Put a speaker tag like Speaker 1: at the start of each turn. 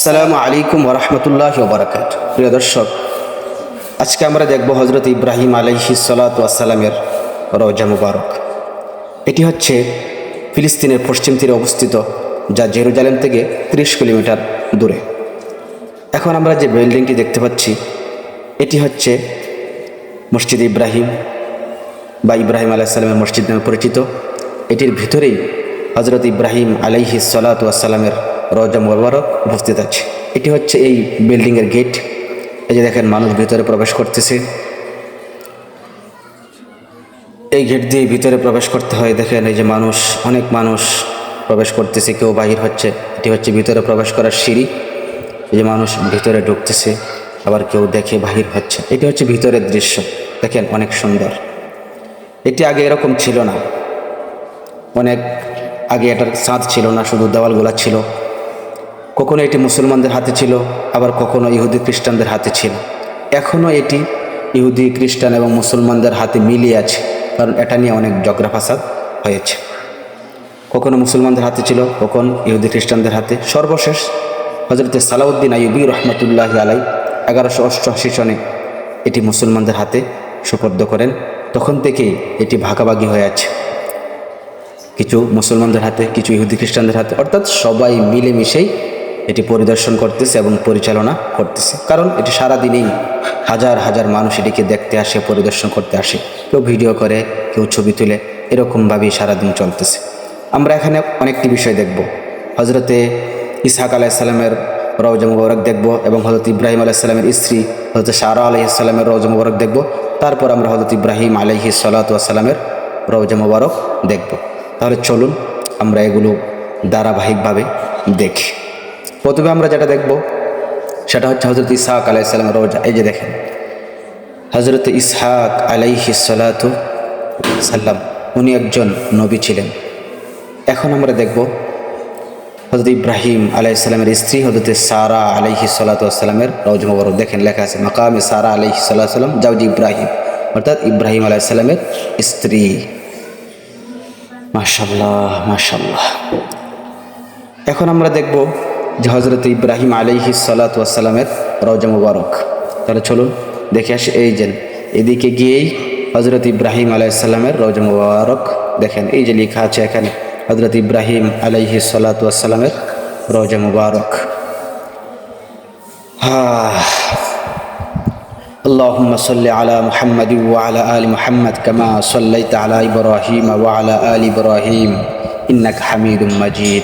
Speaker 1: আসসালামু আলাইকুম ওরহমতুল্লাহ বারাকাত প্রিয় দর্শক, আজকে আমরা দেখব হজরত ইব্রাহিম আলাইহি সালাতামের রওজা মুবারক। এটি হচ্ছে ফিলিস্তিনের পশ্চিম তীরে অবস্থিত, যা জেরুজালেম থেকে ত্রিশ কিলোমিটার দূরে। এখন আমরা যে বিল্ডিংটি দেখতে পাচ্ছি, এটি হচ্ছে মসজিদ ইব্রাহিম বা ইব্রাহিম আলাইসাল্লামের মসজিদ নামে পরিচিত। এটির ভিতরেই হজরত ইব্রাহিম আলাইহি সালাতামের রজা মোবারক উপস্থিত আছে। এটি হচ্ছে এই বিল্ডিংয়ের গেট এই যে দেখেন, মানুষ ভিতরে প্রবেশ করতেছে। এই গেট দিয়ে ভিতরে প্রবেশ করতে হয়। দেখেন, এই যে মানুষ, অনেক মানুষ প্রবেশ করতেছে, কেউ বাহির হচ্ছে। এটি হচ্ছে ভিতরে প্রবেশ করার সিঁড়ি। এই যে মানুষ ভিতরে ঢুকতেছে, আবার কেউ দেখে বাহির হচ্ছে। এটি হচ্ছে ভিতরের দৃশ্য। দেখেন, অনেক সুন্দর। এটি আগে এরকম ছিল না। অনেক আগে এটার ছাদ ছিল না, শুধু দেওয়ালগুলা ছিল। কখনো এটি মুসলমানদের হাতে ছিল, আবার কখনো ইহুদি খ্রিস্টানদের হাতে ছিল। এখনও এটি ইহুদি, খ্রিস্টান এবং মুসলমানদের হাতে মিলিয়ে আছে, কারণ এটা নিয়ে অনেক ঝগড়া ফাসাদ হয়েছে। কখনো মুসলমানদের হাতে ছিল, কখন ইহুদি, খ্রিস্টানদের হাতে। সর্বশেষ হজরত সালাউদ্দিন আইবি রহমতুল্লাহ আলাই এগারোশো অষ্টআশি সনে এটি মুসলমানদের হাতে সুপর্দ করেন। তখন থেকেই এটি ভাগাভাগি হয়ে আছে। কিছু মুসলমানদের হাতে, কিছু ইহুদি, খ্রিস্টানদের হাতে, অর্থাৎ সবাই মিলেমিশেই এটি পরিদর্শন করতেছে এবং পরিচালনা করতেছে। কারণ এটি সারাদিনেই হাজার হাজার মানুষ এটিকে দেখতে আসে, পরিদর্শন করতে আসে। কেউ ভিডিও করে, কেউ ছবি তুলে, এরকমভাবেই সারাদিন চলতেছে। আমরা এখানে অনেকটি বিষয় দেখব। হজরতে ইসহাক আলাইসাল্লামের রওজা মুবারক দেখব এবং হজরত ইব্রাহিম আলাইসাল্লামের স্ত্রী হজরত সারা আলাইসাল্লামের রওজা মুবারক দেখব। তারপর আমরা হজরত ইব্রাহিম আলহি সাল্লাতামের রওজা মুবারক দেখব। তাহলে চলুন আমরা এগুলো ধারাবাহিকভাবে দেখি। প্রথমে আমরা যেটা দেখব, সেটা হচ্ছে হজরত ইসহাক আলাইসাল্লামের রোজা। এই যে দেখেন হজরত ইসহাক আলাইহি সালাতু সাল্লাম উনি একজন নবী ছিলেন। এখন আমরা দেখব হজরত ইব্রাহিম আলাইসাল্লামের স্ত্রী হজরত সারা আলাইহি সাল্লাতামের রোজ দেখেন, লেখা আছে, মাকামে সারা আলাইহি সাল্লাম জাউজি ইব্রাহিম। অর্থাৎ ইব্রাহিম আলাইসাল্লামের স্ত্রী। মাশাল্লাহ মাশাল্লাহ এখন আমরা দেখব যে হজরত ইব্রাহিম আলিহি সালাতামের রওজা মুবারক তাহলে চলুন দেখে আসি এই যে এদিকে গিয়েই হজরত ইব্রাহিম আলাইসাল্লামের রওজা মুবারক দেখেন এই যে লেখা আছে এখানে হজরত ইব্রাহিম আলাইহি সালাতামের রওজা মুবারক اللهم صل على محمد وعلى آل محمد كما صليت على إبراهيم وعلى آل إبراهيم إنك حميد مجيد